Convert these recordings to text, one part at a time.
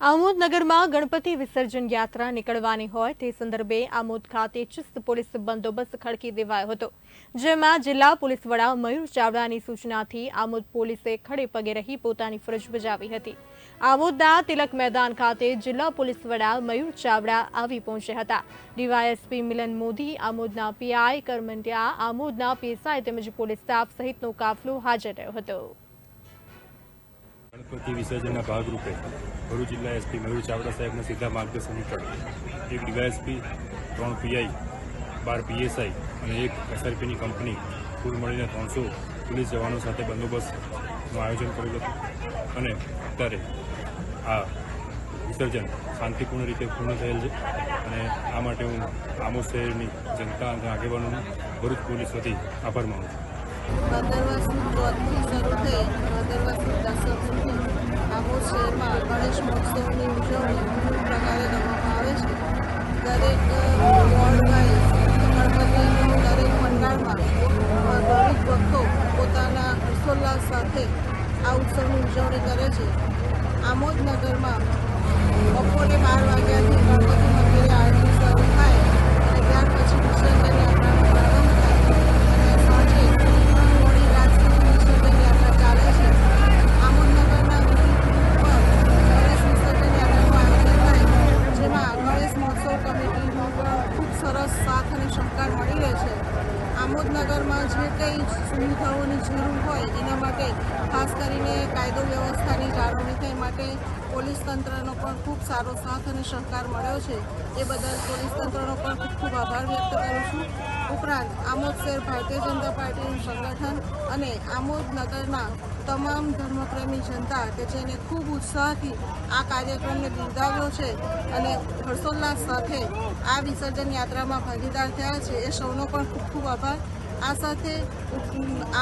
આમોદનગરમાં ગણપતિ વિસર્જન યાત્રા નીકળવાની હોય તે સંદર્ભે આમોદ ખાતે ચુસ્ત પોલીસ બંદોબસ્ત ખડકી દેવાયો હતો, જેમાં જિલ્લા પોલીસ વડા મયુર ચાવડાની સૂચનાથી આમોદ પોલીસે ખડે પગે રહી પોતાની ફરજ બજાવી હતી. આમોદના તિલક મેદાન ખાતે જિલ્લા પોલીસ વડા મયુર ચાવડા આવી પહોંચ્યા હતા. ડીવાયએસપી મિલન મોદી, આમોદના પીઆઈ કરમંડિયા આમોદના પીએસઆઈ તેમજ પોલીસ સ્ટાફ સહિતનો કાફલો હાજર રહ્યો હતો. ગણપતિ વિસર્જનના ભાગરૂપે ભરૂચ જિલ્લા એસપી મયુર ચાવડા સાહેબના સીધા માર્ગદર્શન હેઠળ એક ડીવાયએસપી ત્રણ પીઆઈ, બાર પીએસઆઈ અને એક એસઆરપીની કંપની કુલ મળીને ત્રણસો પોલીસ જવાનો સાથે બંદોબસ્તનું આયોજન કર્યું હતું. અને અત્યારે આ વિસર્જન શાંતિપૂર્ણ રીતે પૂર્ણ થયેલ છે. અને આ માટે હું આમો શહેરની જનતા અને આગેવાનોનો ભરૂચ પોલીસ વતી આભાર માનું છું. ગણેશ મહોત્સવની ઉજવણી વિવિધ પ્રકારે કરવામાં આવે છે. દરેક વોર્ડ વાઇઝ દરેક પંડાળમાં ભાવિક ભક્તો પોતાના હર્ષોલ્લાસ સાથે આ ઉત્સવની ઉજવણી કરે છે. આમોદ નગરમાં બપોરે બાર વાગ્યાથી ગણપતિ મંદિરે આરતી શરૂ થાય અને ત્યાર પછી વિસર્જન યાત્રાનો પ્રારંભ થાય અને સાંજે મોડી રાત સુધી વિસર્જન યાત્રા ચાલે છે આમોદનગરના વિવિધ રૂટ પર ગણેશ વિસર્જન યાત્રાનું આયોજન થાય જેમાં ગણેશ મહોત્સવ કમિટીનો પણ ખૂબ સરસ સાથ અને સહકાર મળી રહે છે. આમોદનગરમાં જે કંઈ સુવિધાઓની જરૂર હોય, એના માટે ખાસ કરીને કાયદો થાય માટે પોલીસ તંત્રનો પણ ખૂબ સારો સાથ અને સહકાર મળ્યો છે. એ બદલ પોલીસ તંત્રનો પણ ખૂબ ખૂબ આભાર વ્યક્ત કરું છું. ઉપરાંત આમોદ શહેર ભારતીય જનતા પાર્ટીનું સંગઠન અને આમોદ નગરના તમામ ધર્મપ્રેમી જનતા કે જેને ખૂબ ઉત્સાહથી આ કાર્યક્રમને બિરદાવ્યો છે અને હર્ષોલ્લાસ સાથે આ વિસર્જન યાત્રામાં ભાગીદાર થયા છે, એ સૌનો પણ ખૂબ ખૂબ આભાર. આ સાથે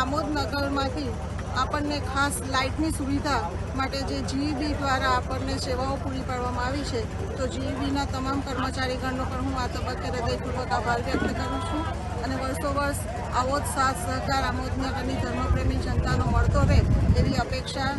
આમોદ નગરમાંથી આપણને ખાસ લાઇટની સુવિધા માટે જે જીઈબી દ્વારા આપણને સેવાઓ પૂરી પાડવામાં આવી છે, તો જીઈબીના તમામ કર્મચારીગણનો પણ હું આ તબક્કે હૃદયપૂર્વક આભાર વ્યક્ત કરું છું અને વર્ષો વર્ષ આવો જ સાથ સહકાર આમોદનગરની ધર્મપ્રેમી જનતાનો મળતો રહે એવી અપેક્ષા